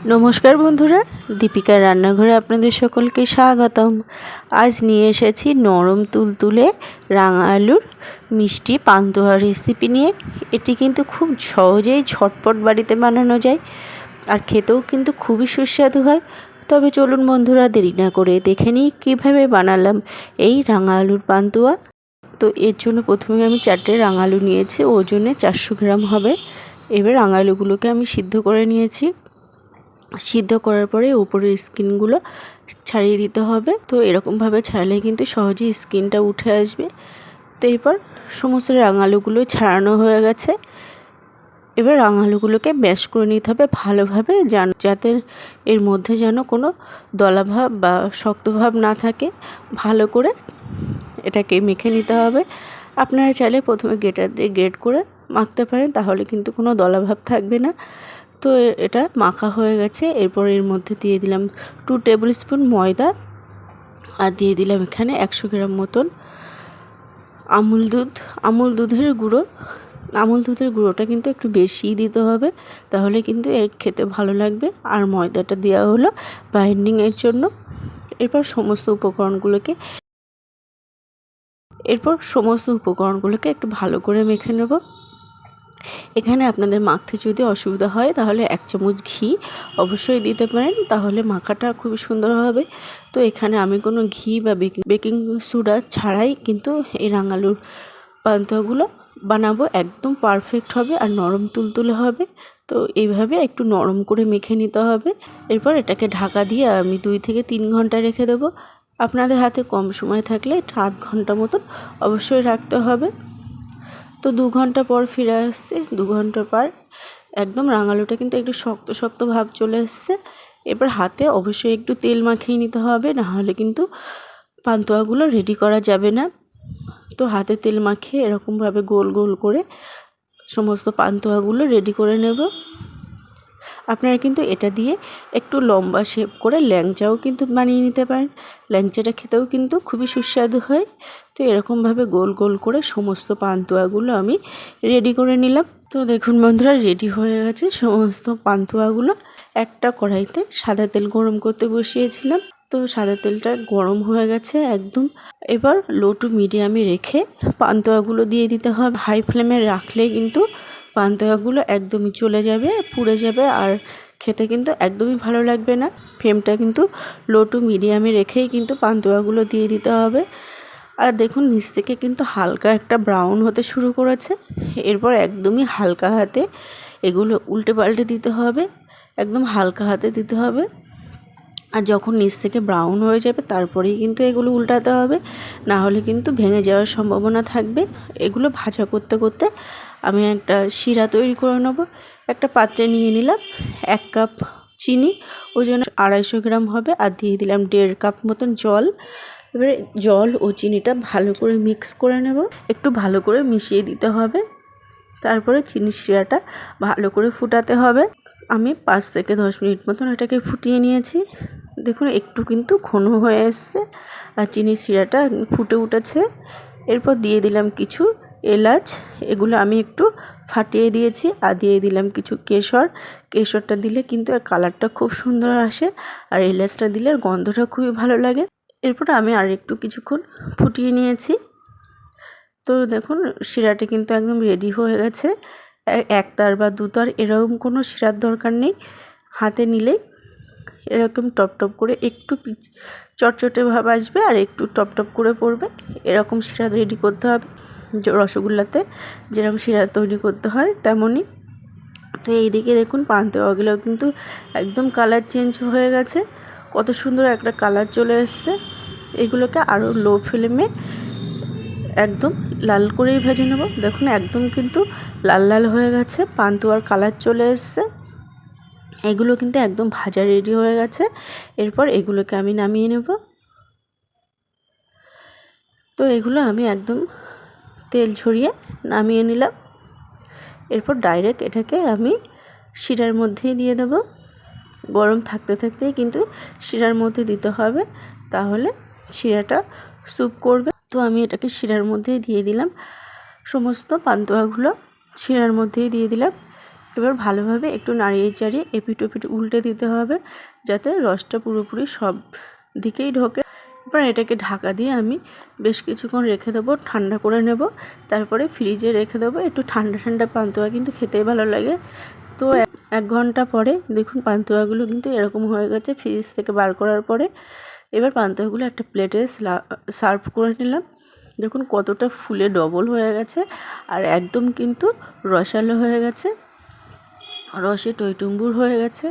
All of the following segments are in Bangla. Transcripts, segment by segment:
নমস্কার বন্ধুরা, দীপিকার রান্নাঘরে আপনাদের সকলকে স্বাগতম। আজ নিয়ে এসেছি নরম তুলতুলে রাঙা আলুর মিষ্টি পান্তুয়া রেসিপি নিয়ে। এটি কিন্তু খুব সহজেই ঝটপট বাড়িতে বানানো যায় আর খেতেও কিন্তু খুবই সুস্বাদু হয়। তবে চলুন বন্ধুরা, দেরি না করে দেখে নিই কীভাবে বানালাম এই রাঙা আলুর পান্তুয়া। তো এর জন্য প্রথমে আমি চারটে রাঙা আলু নিয়েছি, ওজনে চারশো গ্রাম হবে। এবার রাঙা আলুগুলোকে আমি সিদ্ধ করে নিয়েছি। সিদ্ধ করার পরে উপরের স্কিনগুলো ছাড়িয়ে দিতে হবে। তো এরকমভাবে ছাড়লে কিন্তু সহজেই স্কিনটা উঠে আসবে। তো এরপর সমস্ত রাঙালুগুলো ছাড়ানো হয়ে গেছে। এবার রাঙালুগুলোকে ম্যাশ করে নিতে হবে ভালোভাবে যেন যাতে এর মধ্যে যেন কোনো দলাভাব বা শক্তভাব না থাকে। ভালো করে এটাকে মেখে নিতে হবে। আপনারা চাইলে প্রথমে গেটার দিয়ে গেট করে মাখতে পারেন, তাহলে কিন্তু কোনো দলাভাব থাকবে না। তো এটা মাখা হয়ে গেছে। এরপর এর মধ্যে দিয়ে দিলাম টু টেবিল স্পুন ময়দা আর দিয়ে দিলাম এখানে একশো গ্রাম মতন আমুল দুধ। আমুল দুধের গুঁড়ো, আমুল দুধের গুঁড়োটা কিন্তু একটু বেশিই দিতে হবে, তাহলে কিন্তু এর খেতে ভালো লাগবে। আর ময়দাটা দেওয়া হলো বাইন্ডিংয়ের জন্য। এরপর সমস্ত উপকরণগুলোকে, এরপর সমস্ত উপকরণগুলোকে একটু ভালো করে মেখে নেব। এখানে আপনাদের মাখতে যদি অসুবিধা হয়, তাহলে এক চামচ ঘি অবশ্যই দিতে পারেন। তাহলে মাখাটা খুবই সুন্দর হবে। তো এখানে আমি কোনো ঘি বা বেকিং বেকিং সোডা ছাড়াই কিন্তু এই রাঙালুর পান্তাগুলো বানাবো। একদম পারফেক্ট হবে আর নরম তুলতুলে হবে। তো এইভাবে একটু নরম করে মেখে নিতে হবে। এরপর এটাকে ঢাকা দিয়ে আমি দুই থেকে তিন ঘণ্টা রেখে দেবো। আপনাদের হাতে কম সময় থাকলে এটা আধ ঘণ্টা মতন অবশ্যই রাখতে হবে। তো দু ঘণ্টা পর ফিরে আসছে। দু ঘণ্টা পর একদম রাঙালুটা কিন্তু একটু শক্ত শক্ত ভাব চলে এসছে। এবার হাতে অবশ্যই একটু তেল মাখিয়ে নিতে হবে নাহলে কিন্তু পান্তুয়াগুলো রেডি করা যাবে না। তো হাতে তেল মাখিয়ে এরকমভাবে গোল গোল করে সমস্ত পান্তুয়াগুলো রেডি করে নেব। আপনারা কিন্তু এটা দিয়ে একটু লম্বা শেপ করে ল্যাংচাও কিন্তু বানিয়ে নিতে পারেন। ল্যাংচাটা খেতেও কিন্তু খুবই সুস্বাদু হয়। তো এরকমভাবে গোল গোল করে সমস্ত পান্তুয়াগুলো আমি রেডি করে নিলাম। তো দেখুন বন্ধুরা রেডি হয়ে গেছে সমস্ত পান্তুয়াগুলো। একটা কড়াইতে সাদা তেল গরম করতে বসিয়েছিলাম। তো সাদা তেলটা গরম হয়ে গেছে একদম। এবার লো টু মিডিয়ামে রেখে পান্তুয়াগুলো দিয়ে দিতে হবে। হাই ফ্লেমে রাখলে কিন্তু পান্তুয়াগুলো একদমই চলে যাবে, পুড়ে যাবে আর খেতে কিন্তু একদমই ভালো লাগবে না। ফ্লেমটা কিন্তু লো টু মিডিয়ামে রেখেই কিন্তু পান্তুয়াগুলো দিয়ে দিতে হবে। আর দেখুন, নিচ থেকে কিন্তু হালকা একটা ব্রাউন হতে শুরু করেছে। এরপর একদমই হালকা হাতে এগুলো উল্টে পাল্টে দিতে হবে, একদম হালকা হাতে দিতে হবে। আর যখন নিচ থেকে ব্রাউন হয়ে যাবে, তারপরেই কিন্তু এগুলো উল্টাতে হবে। না হলে কিন্তু ভেঙে যাওয়ার সম্ভাবনা থাকবে। এগুলো ভাজা করতে করতে আমি একটা শিরা তৈরি করে নেব। একটা পাত্রে নিয়ে নিলাম এক কাপ চিনি, ওই জন্য আড়াইশো গ্রাম হবে, আর দিয়ে দিলাম দেড় কাপ মতন জল। এবারে জল ও চিনিটা ভালো করে মিক্স করে নেব। একটু ভালো করে মিশিয়ে দিতে হবে। তারপরে চিনি শিরাটা ভালো করে ফুটাতে হবে। আমি পাঁচ থেকে দশ মিনিট মতন এটাকে ফুটিয়ে নিয়েছি। দেখুন, একটু কিন্তু ঘন হয়ে এসছে, আর চিনি শিরাটা ফুটে উঠেছে। এরপর দিয়ে দিলাম কিছু এলাচ, এগুলো আমি একটু ফাটিয়ে দিয়েছি আর দিয়ে দিলাম কিছু কেশর। কেশরটা দিলে কিন্তু আর কালারটা খুব সুন্দর আসে আর এলাচটা দিলে গন্ধটা খুবই ভালো লাগে। এরপর আমি আর একটু কিছুক্ষণ ফুটিয়ে নিয়েছি। তো দেখুন, শিরাটা কিন্তু একদম রেডি হয়ে গেছে। একতার বা দুতার এরকম কোনো শিরার দরকার নেই। হাতে নিলেই এরকম টপ টপ করে একটু চটচটে ভাব আসবে আর একটু টপ টপ করে পড়বে। এরকম শিরা রেডি করতে হবে। রসগোল্লাতে যেরকম শিরা তৈরি করতে হয় তেমনই। তো এইদিকে দেখুন পান্তুয়াগুলো কিন্তু একদম কালার চেঞ্জ হয়ে গেছে। কত সুন্দর একটা কালার চলে এসছে। এগুলোকে আরও লো ফ্লেমে একদম লাল করেই ভেজে নেব। দেখুন একদম কিন্তু লাল লাল হয়ে গেছে, পান্তুয়ার কালার চলে এসছে। এগুলো কিন্তু একদম ভাজা রেডি হয়ে গেছে। এরপর এগুলোকে আমি নামিয়ে নেব। তো এগুলো আমি একদম তেল ছড়িয়ে নামিয়ে নিলাম। এরপর ডাইরেক্ট এটাকে আমি শিরার মধ্যেই দিয়ে দেবো। গরম থাকতে থাকতেই কিন্তু শিরার মধ্যে দিতে হবে, তাহলে শিরাটা স্যুপ করবে। তো আমি এটাকে শিরার মধ্যেই দিয়ে দিলাম। সমস্ত পান্তুয়াগুলো শিরার মধ্যেই দিয়ে দিলাম। এবার ভালোভাবে একটু নাড়িয়ে চাড়িয়ে এপিট ওপিট উল্টে দিতে হবে, যাতে রসটা পুরোপুরি সব দিকেই ঢোকে। এবার এটাকে ঢাকা দিয়ে আমি বেশ কিছুক্ষণ রেখে দেবো, ঠান্ডা করে নেব। তারপরে ফ্রিজে রেখে দেবো। একটু ঠান্ডা ঠান্ডা পান্তুয়া কিন্তু খেতেই ভালো লাগে। তো এক- ঘণ্টা পরে দেখুন পান্তুয়াগুলো কিন্তু এরকম হয়ে গেছে ফ্রিজ থেকে বার করার পরে। এবার পান্তুয়াগুলো একটা প্লেটে সার্ভ করে নিলাম। দেখুন কতটা ফুলে ডবল হয়ে গেছে আর একদম কিন্তু রসালো হয়ে গেছে। রসে টইটুম্বুর হয়ে গেছে।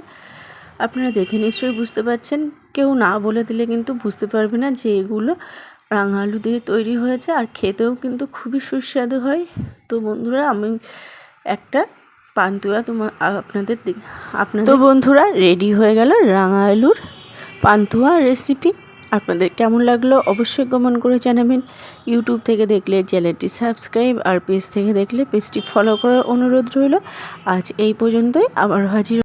আপনারা দেখে নিশ্চয়ই বুঝতে পারছেন কেউ না বলে দিলে কিন্তু বুঝতে পারবে না যে এগুলো রাঙা আলু দিয়ে তৈরি হয়েছে আর খেতেও কিন্তু খুবই সুস্বাদু হয়। তো বন্ধুরা, আমি একটা পান্তুয়া তোমার আপনাদের আপনাদের তো বন্ধুরা, রেডি হয়ে গেল রাঙা আলুর পান্তুয়া রেসিপি আপনাদের কেমন লাগল অবশ্যই কমেন্ট করে জানাবেন। ইউটিউব থেকে দেখলে চ্যানেলটি সাবস্ক্রাইব আর পেজ থেকে দেখলে পেজটি ফলো করার অনুরোধ রইল। আজ এই পর্যন্তই আবার হাজির